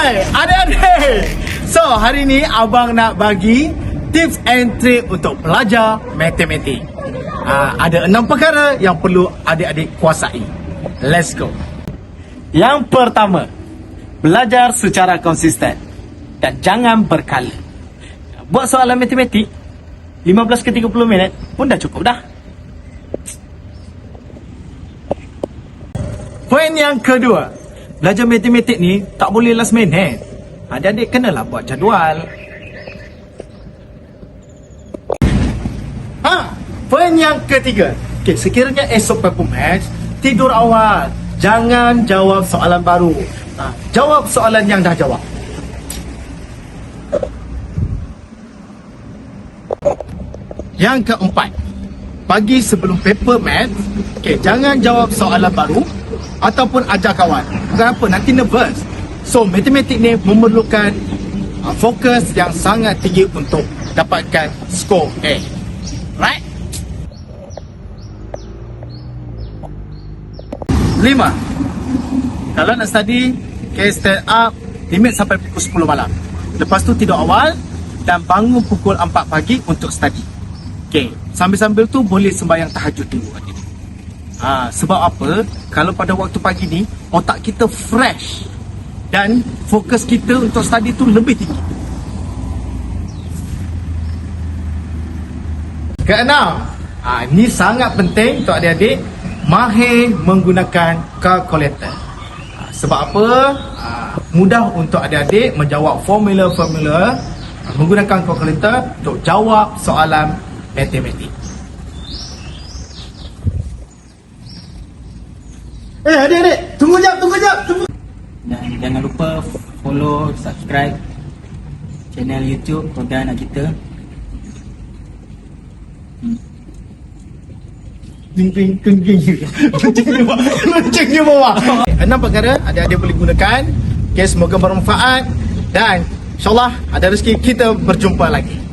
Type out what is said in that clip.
Hai, adik-adik. So, hari ni abang nak bagi tips and trick untuk belajar matematik. Ah, ada enam perkara yang perlu adik-adik kuasai. Let's go. Yang pertama, belajar secara konsisten dan jangan berkala. Buat soalan matematik 15 ke 30 minit pun dah cukup dah. Poin yang kedua, belajar matematik ni tak boleh last minute. Adik-adik kenalah buat jadual. Ha, poin yang ketiga. Okay, sekiranya esok performance, tidur awal. Jangan jawab soalan baru. Ha, jawab soalan yang dah jawab. Yang keempat, pagi sebelum paper math, okay, jangan jawab soalan baru ataupun ajar kawan. Kenapa? Nanti nervous. So, matematik ni memerlukan uh, fokus yang sangat tinggi untuk dapatkan skor A. Right? Lima. Kalau nak study, okay, stand up, limit sampai pukul 10 malam. Lepas tu tidur awal dan bangun pukul 4 pagi untuk study. Okay, sambil-sambil tu boleh sembahyang tahajud dulu. Ha, sebab apa? Kalau pada waktu pagi ni, otak kita fresh dan fokus kita untuk study tu lebih tinggi. Keenam, ha, ni sangat penting untuk adik-adik mahir menggunakan kalkulator. Ha, sebab apa? Ha, mudah untuk adik-adik menjawab formula-formula menggunakan kalkulator untuk jawab soalan matematik. Eh adik-adik, tunggu jap, tunggu jap, tunggu. Dan jangan lupa follow, subscribe channel YouTube program anak kita. Ting ting ting ting. Lonceng di bawah. Lonceng di bawah. Enam perkara adik-adik boleh gunakan. Okay, semoga bermanfaat dan insyaallah ada rezeki kita berjumpa lagi.